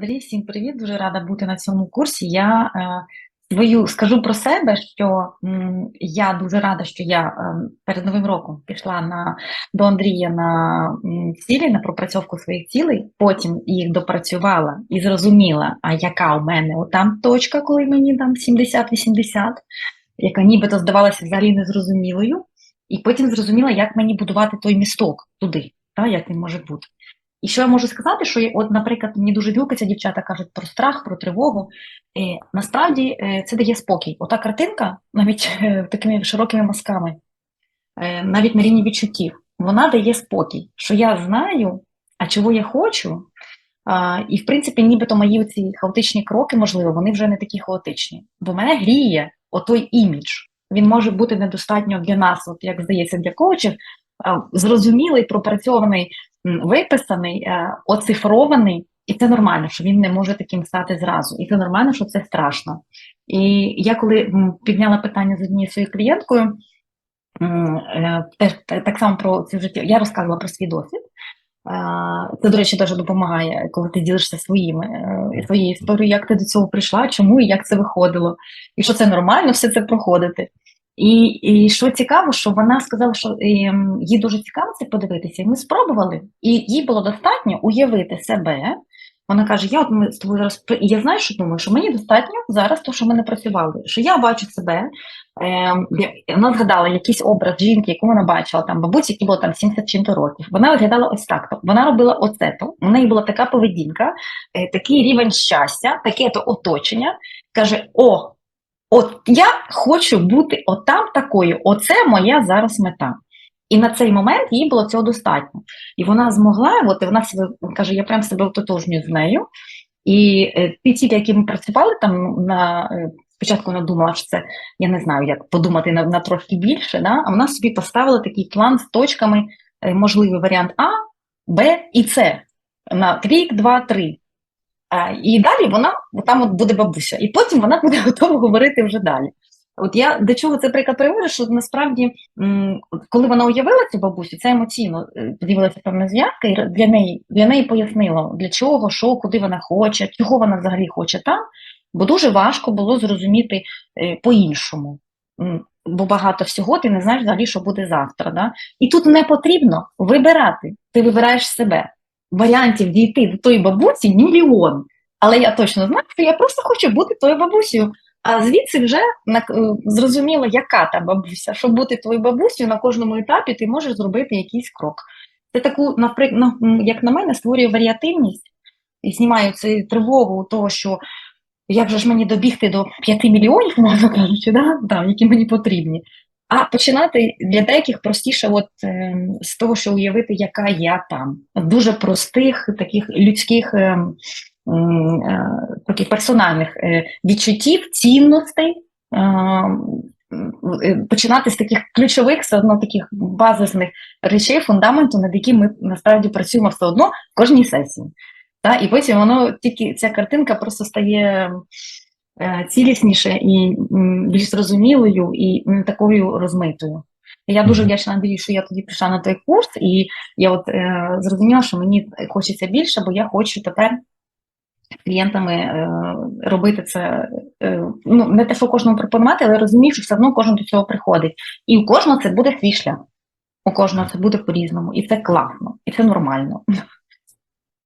Андрій, всім привіт. Дуже рада бути на цьому курсі. Я е, свою скажу про себе, що я дуже рада, що я е, перед Новим роком пішла на, до Андрія на цілі, на пропрацьовку своїх цілей, потім їх допрацювала і зрозуміла, а яка у мене отам точка, коли мені там 70-80, яка нібито здавалася взагалі незрозумілою, і потім зрозуміла, як мені будувати той місток туди, та, як він може бути. І що я можу сказати, що от, наприклад, мені дуже вілкаться дівчата кажуть про страх, про тривогу. Е, насправді е, це дає спокій. Ота картинка, навіть е, такими широкими мазками, навіть на рівні відчуттів, вона дає спокій, що я знаю, а чого я хочу. А, і, в принципі, нібито мої ці хаотичні кроки, можливо, вони вже не такі хаотичні. Бо мене гріє отой імідж. Він може бути недостатньо для нас, от як здається, для коучів, зрозумілий, пропрацьований виписаний, е, оцифрований, і це нормально, що він не може таким стати зразу. І це нормально, що це страшно. І я коли підняла питання з однією своєю клієнткою, е, теж так само про це життя, я розказувала про свій досвід. Е, Це, до речі, теж допомагає, коли ти ділишся своїми е, своєю історією, як ти до цього прийшла, чому і як це виходило, і що це нормально все це проходити. І, і що цікаво, що вона сказала, що ем, їй дуже цікаво це подивитися, і ми спробували, і їй було достатньо уявити себе. Вона каже: Я от ми з тобою зараз я знаю, що думаю, що мені достатньо зараз, то що ми не працювали. Що я бачу себе. Я- вона згадала якийсь образ жінки, яку вона бачила, там бабусі, які було там 70 чим-то років. Вона виглядала ось так. то Вона робила оце то. У неї була така поведінка, е, такий рівень щастя, таке то оточення. Каже: О, От я хочу бути отам такою, оце моя зараз мета. І на цей момент їй було цього достатньо. І вона змогла, от і вона себе каже, я прям себе ототожнюю з нею. І е, ті цілі, які ми працювали там на е, спочатку вона думала, що це я не знаю, як подумати на, на трошки більше. Да? А вона собі поставила такий план з точками, е, можливий варіант А, Б і С на рік, два, три. І далі вона там от буде бабуся, і потім вона буде готова говорити вже далі. От я до чого це приклад привожу, що насправді, коли вона уявила цю бабусю, це емоційно е, з'явилася певна зв'язка, і для неї для неї пояснило, для чого, що, куди вона хоче, чого вона взагалі хоче там, бо дуже важко було зрозуміти е, по-іншому. Бо багато всього ти не знаєш взагалі, що буде завтра. Да? І тут не потрібно вибирати. Ти вибираєш себе варіантів дійти до тої бабусі мільйон. Але я точно знаю, що я просто хочу бути тою бабусею. А звідси вже е, зрозуміло, яка та бабуся. Щоб бути твоєю бабусею на кожному етапі, ти можеш зробити якийсь крок. Це таку, наприклад, як на мене, створює варіативність і знімає цю тривогу того, що як же ж мені добігти до 5 мільйонів, мовно кажучи, да? Да, які мені потрібні. А починати для деяких простіше, от е, з того, що уявити, яка я там. Дуже простих, таких людських, е, е, таких персональних е, відчуттів, цінностей. Е, е, починати з таких ключових, все одно таких базисних речей, фундаменту, над яким ми насправді працюємо все одно в кожній сесії. Та? І потім воно тільки ця картинка просто стає цілісніше і більш зрозумілою і не такою розмитою. Я дуже вдячна Андрію, що я тоді пішла на той курс, і я от е, зрозуміла, що мені хочеться більше, бо я хочу тепер з клієнтами е, робити це. Е, ну, не те, що кожному пропонувати, але розумію, що все одно кожен до цього приходить. І у кожного це буде свій шлях. У кожного це буде по-різному. І це класно, і це нормально.